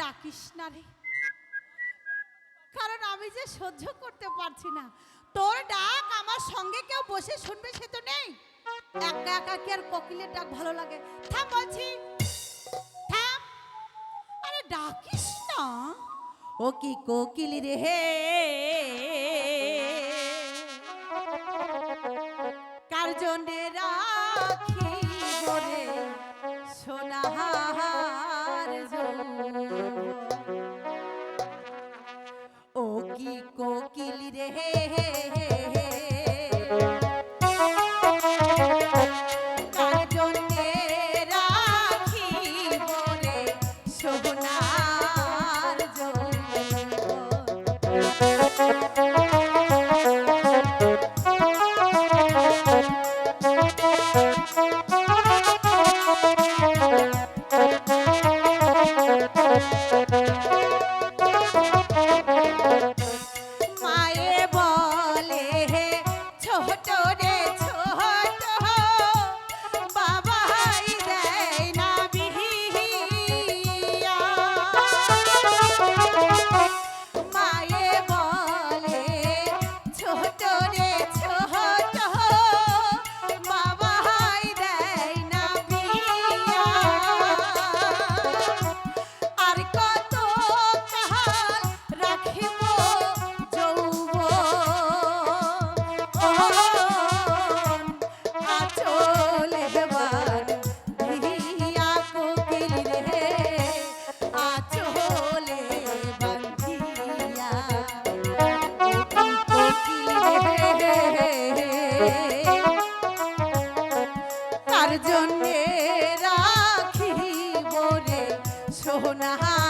ডাকিস না রে। কারণ আমি যে সহ্য করতে পারছি না। তোর ডাক আমার সঙ্গে কেউ বসে শুনবে সে তো নেই। একা একা কি আর কোকিলের ডাক ভালো লাগে? থাম বলছি। থাম। আরে ডাকিস না। ও কি কোকিল রে হে। কোকিল রে জন্যে রাখি বলে সোনার now.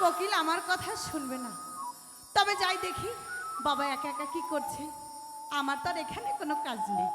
কোকিল আমার কথা শুনবে না। তবে যাই দেখি, বাবা একা একা কি করছে? আমার তো আর এখানে কোনো কাজ নেই।